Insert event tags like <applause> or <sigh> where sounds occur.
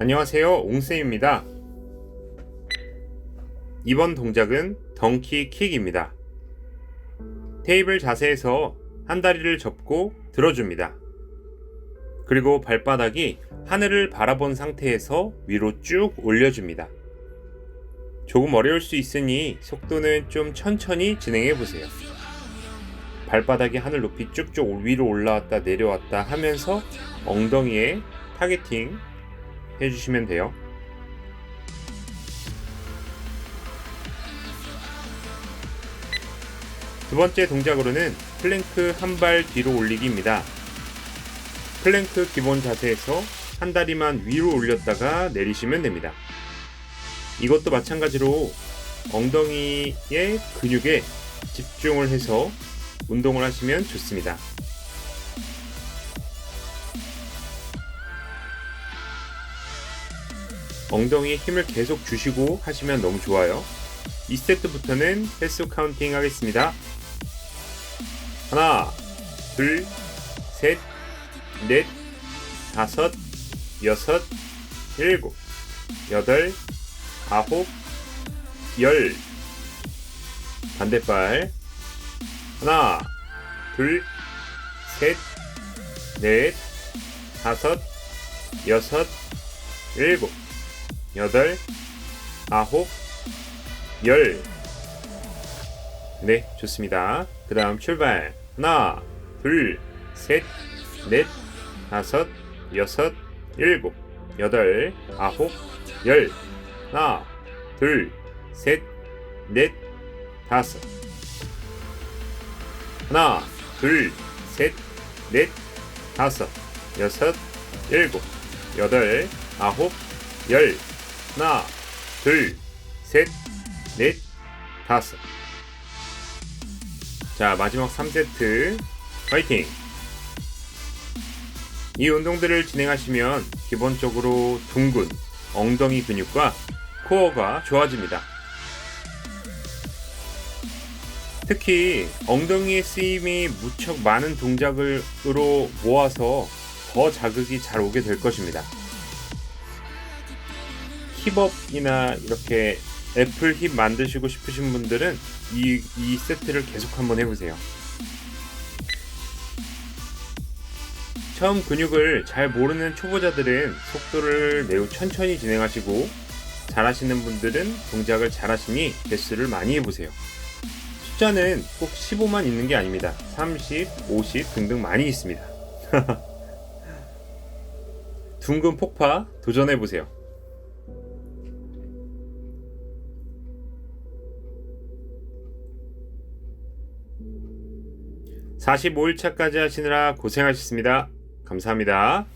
안녕하세요. 옹쌤입니다. 이번 동작은 덩키 킥입니다. 테이블 자세에서 한 다리를 접고 들어줍니다. 그리고 발바닥이 하늘을 바라본 상태에서 위로 쭉 올려줍니다. 조금 어려울 수 있으니 속도는 좀 천천히 진행해 보세요. 발바닥이 하늘 높이 쭉쭉 위로 올라왔다 내려왔다 하면서 엉덩이에 타겟팅 해주시면 돼요. 두 번째 동작으로는 플랭크 한 발 뒤로 올리기입니다. 플랭크 기본 자세에서 한 다리만 위로 올렸다가 내리시면 됩니다. 이것도 마찬가지로 엉덩이의 근육에 집중을 해서 운동을 하시면 좋습니다. 엉덩이에 힘을 계속 주시고 하시면 너무 좋아요. 2세트부터는 횟수 카운팅 하겠습니다. 하나, 둘, 셋, 넷, 다섯, 여섯, 일곱, 여덟, 아홉, 열. 반대발. 하나, 둘, 셋, 넷, 다섯, 여섯, 일곱, 여덟, 아홉, 열. 네, 좋습니다. 그 다음 출발. 하나, 둘, 셋, 넷, 다섯, 여섯, 일곱, 여덟, 아홉, 열. 하나, 둘, 셋, 넷, 다섯. 하나, 둘, 셋, 넷, 다섯, 여섯, 일곱, 여덟, 아홉, 열. 하나, 둘, 셋, 넷, 다섯. 자, 마지막 3세트. 화이팅! 이 운동들을 진행하시면 기본적으로 둥근 엉덩이 근육과 코어가 좋아집니다. 특히 엉덩이의 쓰임이 무척 많은 동작으로 모아서 더 자극이 잘 오게 될 것입니다. 힙업이나 이렇게 애플 힙 만드시고 싶으신 분들은 이, 이 세트를 계속 한번 해보세요. 처음 근육을 잘 모르는 초보자들은 속도를 매우 천천히 진행하시고 잘하시는 분들은 동작을 잘하시니 개수를 많이 해보세요. 숫자는 꼭 15만 있는 게 아닙니다. 30, 50 등등 많이 있습니다. <laughs> 둥근 폭파 도전해 보세요. 45일차까지 하시느라 고생하셨습니다. 감사합니다.